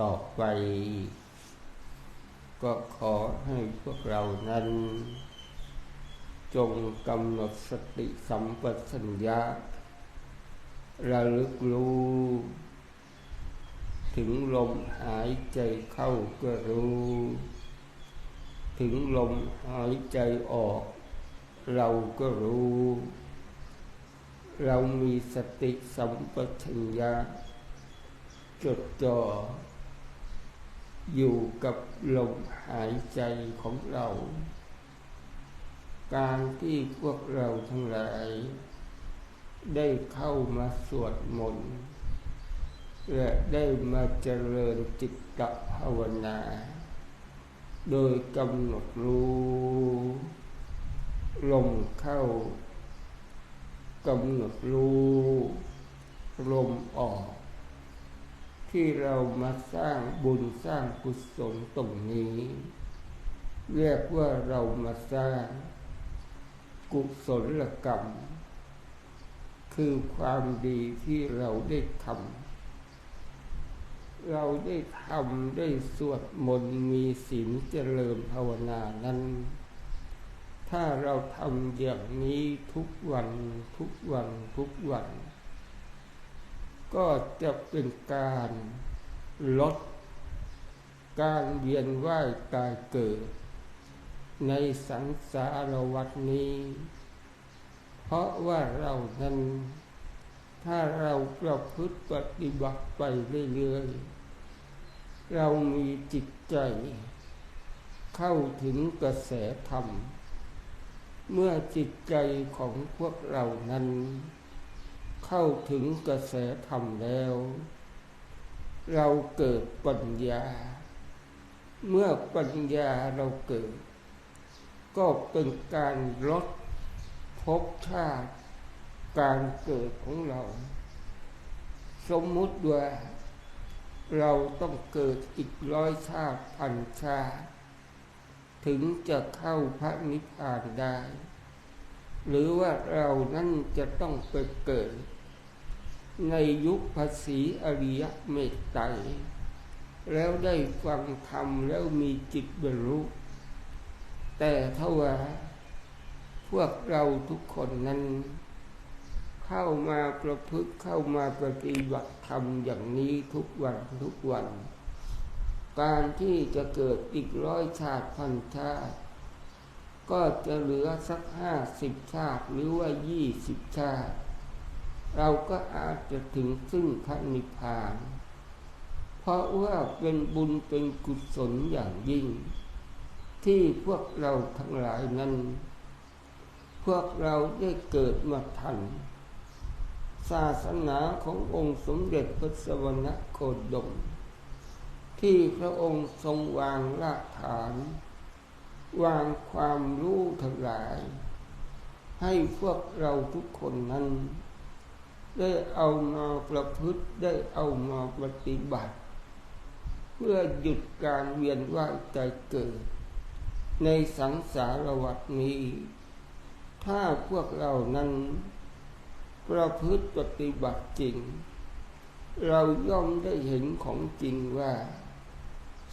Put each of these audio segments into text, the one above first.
ต่อไป ก็ขอให้พวกเรานั้น จงกำหนดสติสัมปชัญญะระลึกรู้ ถึงลมหายใจเข้าก็รู้ ถึงลมหายใจออก เราก็รู้ เรามีสติสัมปชัญญะจดจ่อ อยู่กับลมหายใจของเรา การที่พวกเราทั้งหลาย ได้เข้ามาสวดมนต์และได้มาเจริญจิตตภาวนา โดยกำหนดรู้ลมเข้ากำหนดรู้ลมออก ที่เรามาสร้างบุญสร้างกุศลตรงนี้ เรียกว่าเรามาสร้างกุศลกรรม คือความดีที่เราได้ทำเราได้ทำได้สวดมนต์มีศีลเจริญภาวนานั้น ถ้าเราทำอย่างนี้ทุกวันทุกวันทุกวัน ก็จะเป็นการลดการเวียนว่ายตายเกิด ในสังสารวัฏนี้ เพราะว่าเรานั้น ถ้าเราประพฤติปฏิบัติไปเรื่อยๆ เรามีจิตใจ เข้าถึงกระแสธรรม เมื่อจิตใจของพวกเรานั้น เข้าถึงกระแสธรรมแล้ว เราเกิดปัญญา เมื่อปัญญาเราเกิด ก็เป็นการลดภพชาติ การเกิดของเรา สมมุติว่าเราต้องเกิดอีกร้อยชาติพันชาติถึงจะเข้าพระนิพพานได้ หรือว่าเรานั้นจะต้องไปเกิด ในยุคภาษีอริยเมตไตรแล้วได้ฟังธรรมแล้วมีจิตบรรลุแต่ถ้าว่าพวกเราทุกคนนั้น เข้ามาประพฤติเข้ามาปฏิบัติธรรมอย่างนี้ทุกวันทุกวัน การที่จะเกิดอีกร้อยชาติพันชาติ ก็จะเหลือสักห้าสิบชาติหรือว่ายี่สิบชาติ เราก็อาจจะถึงซึ่งพระนิพพาน เพราะว่าเป็นบุญเป็นกุศลอย่างยิ่ง ที่พวกเราทั้งหลายนั้น พวกเราได้เกิดมาทัน ศาสนาขององค์สมเด็จพระสวรรโคดม ที่พระองค์ทรงวางรากฐาน วางความรู้ทั้งหลาย ให้พวกเราทุกคนนั้น ได้เอามาประพฤติได้เอามาปฏิบัติ เพื่อหยุดการเวียนว่ายใจเกิด ในสังสารวัฏนี้ ถ้าพวกเรานั้น ประพฤติปฏิบัติจริง เราย่อมได้เห็นของจริงว่า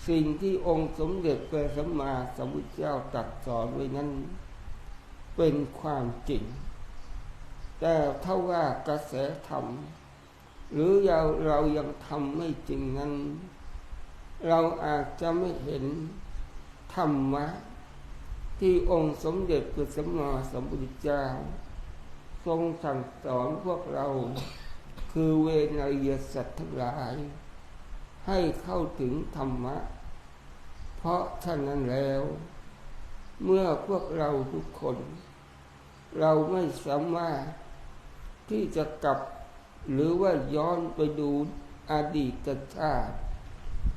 สิ่งที่องค์สมเด็จพระสัมมาสัมพุทธเจ้าตรัสสอนไว้นั้น เป็นความจริง แต่ถ้าว่ากระแสธรรม หรือเราเรายังทำไม่จริงนั้น เราอาจจะไม่เห็นธรรมะ ที่องค์สมเด็จพระสัมมาสัมพุทธเจ้า ทรงสั่งสอนพวกเรา คือเวนยสัตว์ทั้งหลาย ให้เข้าถึงธรรมะ เพราะฉะนั้นแล้ว เมื่อพวกเราทุกคน เราไม่สามารถ ที่จะกลับหรือว่าย้อนไปดูอดีตชาติ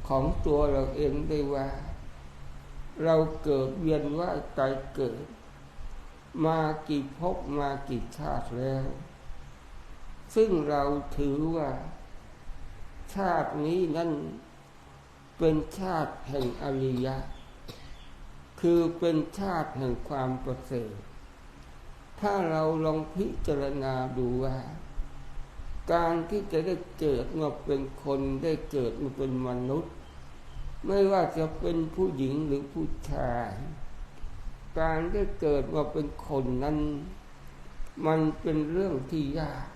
ของตัวเราเองได้ว่า เราเกิดเวียนว่ายตายเกิด มากี่ภพมากี่ชาติแล้ว ซึ่งเราถือว่า ชาตินี้นั่นเป็นชาติแห่งอริยะ คือเป็นชาติแห่งความประเสริฐ ถ้าเราลองพิจารณาดูว่า การที่จะได้เกิดมาเป็นคนได้เกิดมาเป็นมนุษย์ ไม่ว่าจะเป็นผู้หญิงหรือผู้ชาย การได้เกิดมาเป็นคนนั้น มันเป็นเรื่องที่ยาก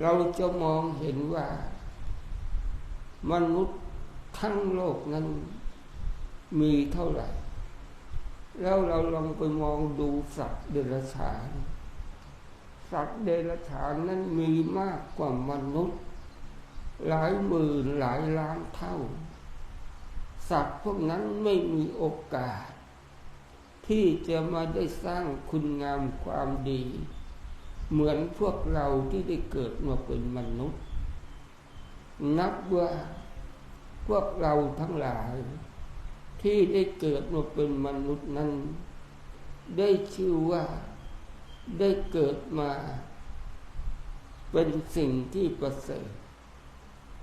เราจะมองเห็นว่า มนุษย์ทั้งโลกนั้นมีเท่าไหร่ แล้วเราลองไปมองดูสัตว์เดรัจฉาน สัตว์เดรัจฉานนั้นมีมากกว่ามนุษย์ หลายหมื่นหลายล้านเท่า สัตว์พวกนั้นไม่มีโอกาส ที่จะมาได้สร้างคุณงามความดี เหมือนพวกเราที่ได้เกิดมาเป็นมนุษย์ นับว่าพวกเราทั้งหลาย ที่ได้เกิดมาเป็นมนุษย์นั้น ได้ชื่อว่าได้เกิดมา เป็นสิ่งที่ประเสริฐ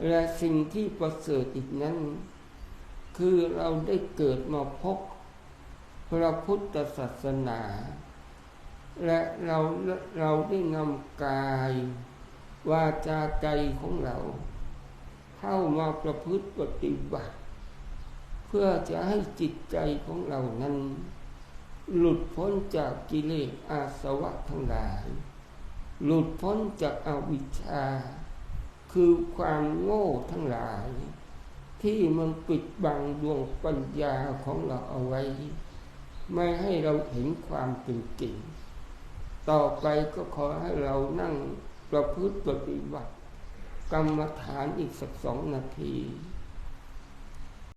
และสิ่งที่ประเสริฐอีกนั้น คือเราได้เกิดมาพบพระพุทธศาสนา และเราเราได้นำกายวาจาใจของเรา เข้ามาประพฤติปฏิบัติ เพื่อจะให้จิตใจของเรานั้น หลุดพ้นจากกิเลสอาสวะทั้งหลาย หลุดพ้นจากอาวิชชา คือความโง่ทั้งหลาย ที่มันปิดบังดวงปัญญาของเราเอาไว้ ไม่ให้เราเห็นความเป็นจริงต่อไปก็ขอให้เรานั่งประพฤติปฏิบัติ กรรมฐานอีกสักสองนาที